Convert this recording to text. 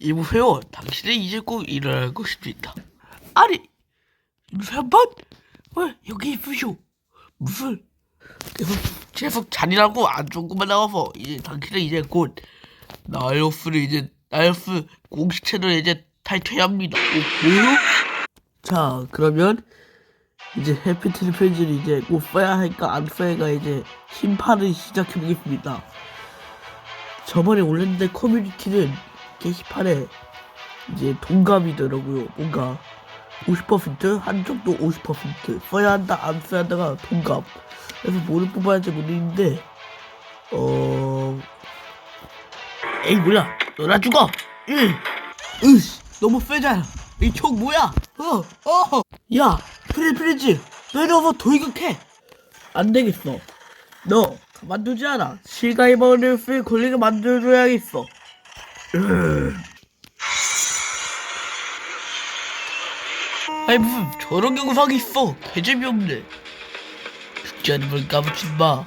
이보세요. 당신은 이제 꼭 일어날 것입니다. 아니, 윤사반? 왜 여기 있으쇼? 무슨 계속 계속 잔인하고 안 좋은 것만 나와서 이제 당신은 이제 곧 나이오스를 이제 나이오스 공식 채널에 이제 탈퇴해야 합니다. 어, 뭐요? 자, 그러면 이제 해피트리 페이지를 이제 꼭 써야 할까 안 써야 할까 이제 심판을 시작해 보겠습니다. 저번에 올렸는데 커뮤니티는 게시판에 이제 동감이더라고요. 뭔가 50% 한쪽도 50% 써야 한다 안 써야 한다가 동감. 그래서 뭐를 뽑아야 할지 모르겠는데 어 에이 뭐야 너나 죽어. 응. 으씨 너무 세잖아. 이 총 뭐야? 어 어. 야 프리 프리즈 내려와서 돌격해. 안 되겠어. 너 가만두지 않아. 실가이버를 걸리게 만들어줘야겠어. 으. 아니 무슨 저런 영상이 있어. 개재미없네. 죽지 않으면 까부친 마